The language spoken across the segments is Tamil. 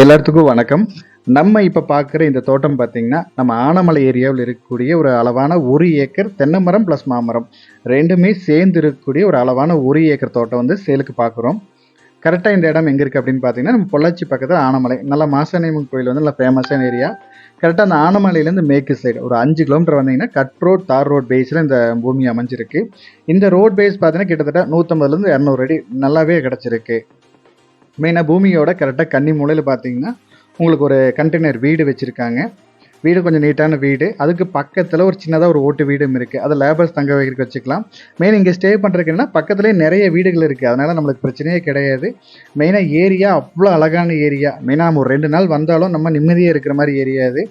எல்லாத்துக்கும் வணக்கம். நம்ம இப்போ பார்க்குற இந்த தோட்டம் பார்த்தீங்கன்னா நம்ம ஆனமலை ஏரியாவில் இருக்கக்கூடிய ஒரு அளவான ஒரு ஏக்கர் தென்னை மரம் ப்ளஸ் மாமரம் ரெண்டுமே சேர்ந்து இருக்கக்கூடிய ஒரு அளவான ஒரு ஏக்கர் தோட்டம் வந்து சேலுக்கு பார்க்குறோம் கரெக்டாக இந்த இடம் எங்கே இருக்குது அப்படின்னு பார்த்தீங்கன்னா நம்ம பொள்ளாச்சி பக்கத்தில் ஆனமலை. நல்ல மாசாணியம்மன் கோயில் வந்து நல்ல ஃபேமஸான ஏரியா கரெக்டாக அந்த ஆனமலையிலேருந்து மேற்கு சைடு ஒரு அஞ்சு கிலோமீட்டர் வந்தீங்கன்னா கட் ரோட் தார் ரோட் பேஸில் இந்த பூமி அமைஞ்சிருக்கு. இந்த ரோட் பேஸ் பார்த்தீங்கன்னா கிட்டத்தட்ட நூற்றம்பதுலேருந்து இரநூறு அடி நல்லாவே கிடச்சிருக்கு. மெயினாக பூமியோட கரெக்டாக கன்னி மூலையில் பார்த்தீங்கன்னா உங்களுக்கு ஒரு கண்டெய்னர் வீடு வச்சுருக்காங்க. வீடு கொஞ்சம் நீட்டான வீடு. அதுக்கு பக்கத்தில் ஒரு சின்னதாக ஒரு ஓட்டு வீடும் இருக்குது அதை லேபர்ஸ் தங்க வைக்கிறதுக்கு வச்சுக்கலாம். மெயின் இங்கே ஸ்டே பண்ணுறதுக்குன்னா பக்கத்துலேயே நிறைய வீடுகள் இருக்குது அதனால் நம்மளுக்கு பிரச்சனையே கிடையாது. மெயினாக ஏரியா அவ்வளோ அழகான ஏரியா மெயினாக நம்ம ஒரு ரெண்டு நாள் வந்தாலும் நம்ம நிம்மதியாக இருக்கிற மாதிரி ஏரியா இது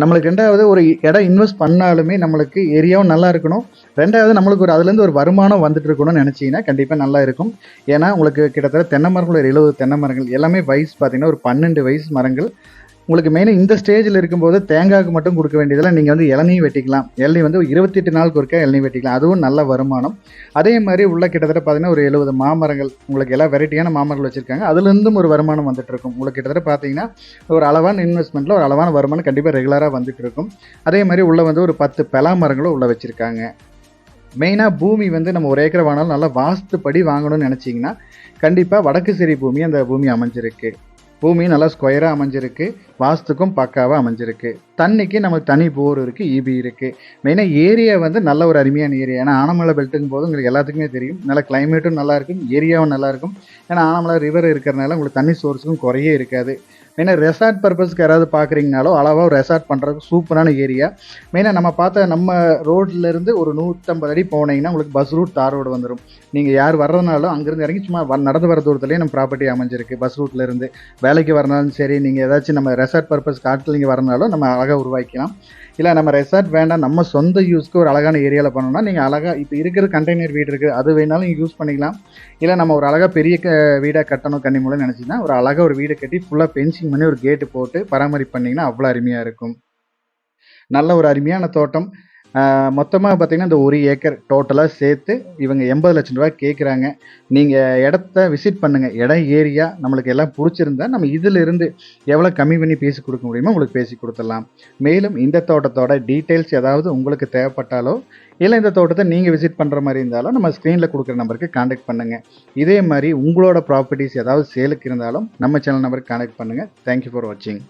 நம்மளுக்கு ரெண்டாவது ஒரு இடம் இன்வெஸ்ட் பண்ணாலுமே நம்மளுக்கு ஏரியாவும் நல்லா இருக்கணும். ரெண்டாவது நம்மளுக்கு ஒரு அதுலேருந்து ஒரு வருமானம் வந்துட்டு இருக்கணும்னு நினச்சிங்கன்னா கண்டிப்பாக நல்லா இருக்கும். ஏன்னா உங்களுக்கு கிட்டத்தட்ட தென்னை மரங்கள் ஒரு எழுபது தென்னை மரங்கள் எல்லாமே வயசு பார்த்தீங்கன்னா ஒரு பன்னெண்டு வயசு மரங்கள் உங்களுக்கு மெயினாக இந்த ஸ்டேஜில் இருக்கும்போது தேங்காய்க்கு மட்டும் கொடுக்க வேண்டியதில் நீங்கள் வந்து இளநீ வெட்டிக்கலாம். இளநீ வந்து இருபத்தெட்டு நாளுக்கு ஒருக்கா இளநீ வெட்டிக்கலாம். அதுவும் நல்ல வருமானம். அதே மாதிரி உள்ள கிட்டத்தட்ட பார்த்தீங்கன்னா ஒரு எழுபது மாமரங்கள் உங்களுக்கு எல்லா வெரைட்டியான மாமரங்கள் வச்சுருக்காங்க. அதுலேருந்தும் ஒரு வருமானம் வந்துட்டு இருக்கும் உங்களுக்கு கிட்டத்தட்ட பார்த்தீங்கன்னா ஒரு அளவான இன்வெஸ்ட்மெண்ட்டில் ஒரு அளவான வருமானம் கண்டிப்பாக ரெகுலராக வந்துட்டு இருக்கும் அதே மாதிரி உள்ளே வந்து ஒரு பத்து பலா மரங்களும் உள்ளே வச்சுருக்காங்க. மெயினாக பூமி வந்து நம்ம ஒரு ஏக்கர் வாங்கினாலும் நல்லா வாஸ்துப்படி வாங்கணும்னு நினச்சிங்கன்னா கண்டிப்பாக வடக்கு சிறி பூமி அந்த பூமி அமைஞ்சிருக்கு. பூமி நல்லா ஸ்கொயராக அமைஞ்சிருக்கு. வாஸ்துக்கும் பக்காவாக அமைஞ்சிருக்கு. தண்ணிக்கு நமக்கு தனி போர் இருக்குது ஈபி இருக்குது மெயினாக ஏரியா வந்து நல்ல ஒரு அருமையான ஏரியா ஏன்னா ஆனமலை பெல்ட்டுங்கும் போது உங்களுக்கு எல்லாத்துக்குமே தெரியும். நல்ல கிளைமேட்டும் நல்லாயிருக்கும் ஏரியாவும் நல்லாயிருக்கும் ஏன்னா ஆனமலை ரிவர் இருக்கிறனால உங்களுக்கு தண்ணி சோர்ஸுக்கும் குறையே இருக்காது. மெயினாக ரெசார்ட் பர்பஸ்க்கு யாராவது பார்க்குறீங்கனாலோ அளவாக ரெசார்ட் பண்ணுறதுக்கு சூப்பரான ஏரியா மெயினாக நம்ம பார்த்த நம்ம ரோட்லேருந்து ஒரு நூற்றம்பது அடி போனீங்கன்னா உங்களுக்கு பஸ் ரூட் தார் ரோடு வந்துடும் நீங்கள் யார் வர்றதுனாலும் அங்கேருந்து இறங்கி சும்மா வ- நடந்து வர தூரத்துலேயே நம்ம ப்ராப்பர்ட்டி அமைஞ்சிருக்கு பஸ் ரூட்லேருந்து வேலைக்கு வரனாலும் சரி நீங்கள் ஏதாச்சும் நம்ம ரெசார்ட் பர்பஸ் காட்டில் நீங்கள் வரனாலும் நம்ம அழகாக உருவாக்கலாம் இல்லை நம்ம ரெசார்ட் வேண்டாம் நம்ம சொந்த யூஸ்க்கு ஒரு அழகான ஏரியாவில் பண்ணோம்னா நீங்கள் அழகாக இப்போ இருக்கிற கண்டெய்னர் வீடு இருக்குது அது வேணாலும் நீங்கள் யூஸ் பண்ணிக்கலாம். இல்லை நம்ம ஒரு அழகாக பெரிய க வீடாக கட்டணும் கன்னி மூலம் நினச்சிங்கன்னா ஒரு அழகாக ஒரு வீடு கட்டி ஃபுல்லாக பென்சிங் பண்ணி ஒரு கேட்டு போட்டு பராமரிப்பு பண்ணிங்கன்னா அவ்வளோ அருமையாக இருக்கும். நல்ல ஒரு அருமையான தோட்டம். மொத்தமாக பார்த்தீங்கன்னா இந்த ஒரு ஏக்கர் டோட்டலாக சேர்த்து இவங்க எண்பது லட்சம் ரூபாய் கேட்குறாங்க நீங்கள் இடத்த விசிட் பண்ணுங்கள் இடம் ஏரியா நம்மளுக்கு எல்லாம் பிடிச்சிருந்தா நம்ம இதிலிருந்து எவ்வளோ கம்மி பண்ணி பேசி கொடுக்க முடியுமோ உங்களுக்கு பேசி கொடுத்துடலாம். மேலும் இந்த தோட்டத்தோட டீட்டெயில்ஸ் ஏதாவது உங்களுக்கு தேவைப்பட்டாலோ இல்லை இந்த தோட்டத்தை நீங்கள் விசிட் பண்ணுற மாதிரி இருந்தாலும் நம்ம ஸ்க்ரீனில் கொடுக்குற நம்பருக்கு காண்டாக்ட் பண்ணுங்கள் இதே மாதிரி உங்களோட ப்ராப்பர்ட்டிஸ் ஏதாவது சேலுக்கு இருந்தாலும் நம்ம சேனல் நம்பருக்கு காண்டாக்ட் பண்ணுங்கள் தேங்க்யூ ஃபார் வாட்சிங்